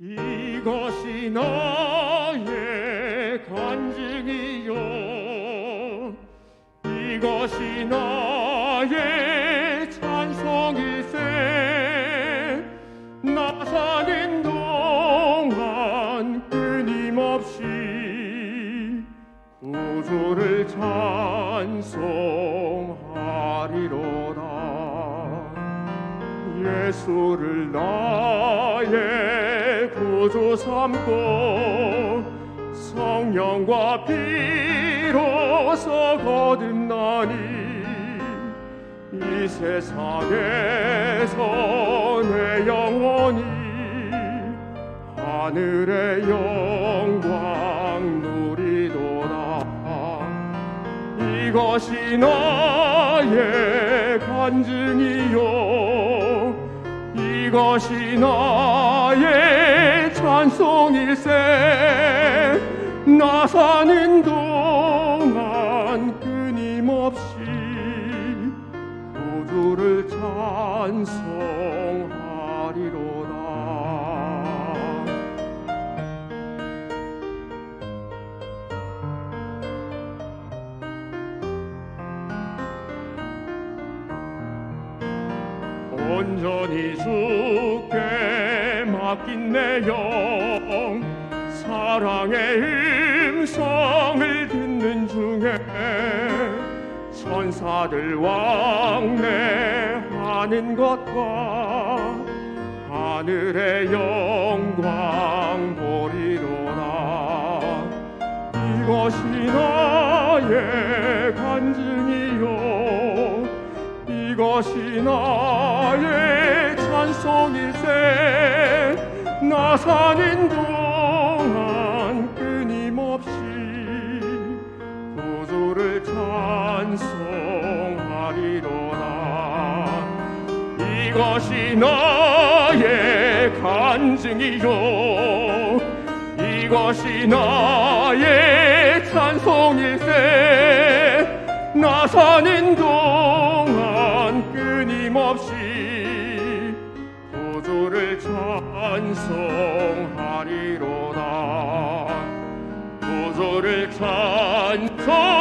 이것이 나의 간증이요. 이것이 나의 찬송이세. 나 사는 동안 끊임없이 구주를 찬송하리로다. 예수를 나의 구주 삼고 성령과 피로서 거듭나니 이 세상에서 내 영혼이 하늘의 영광 누리도다. 이것이 나의 간증이요. 이것이 나의 찬송일세 나 사는 동안 끊임없이 구주를 찬송하리로다. 온전히 주께 맡긴 내영 사랑의 음성을 듣는 중에 천사들 왕래하는 것과 하늘의 영광 보리로다 이것이 나의 간증이요. 이것이 나의 찬송일세 나 사는 동안 끊임없이 구주를 찬송하리로다. 이것이 나의 간증이요. 이것이 나의 찬송일세 나 사는 동안 끊임없이 찬송하리로다. 구주를 찬송.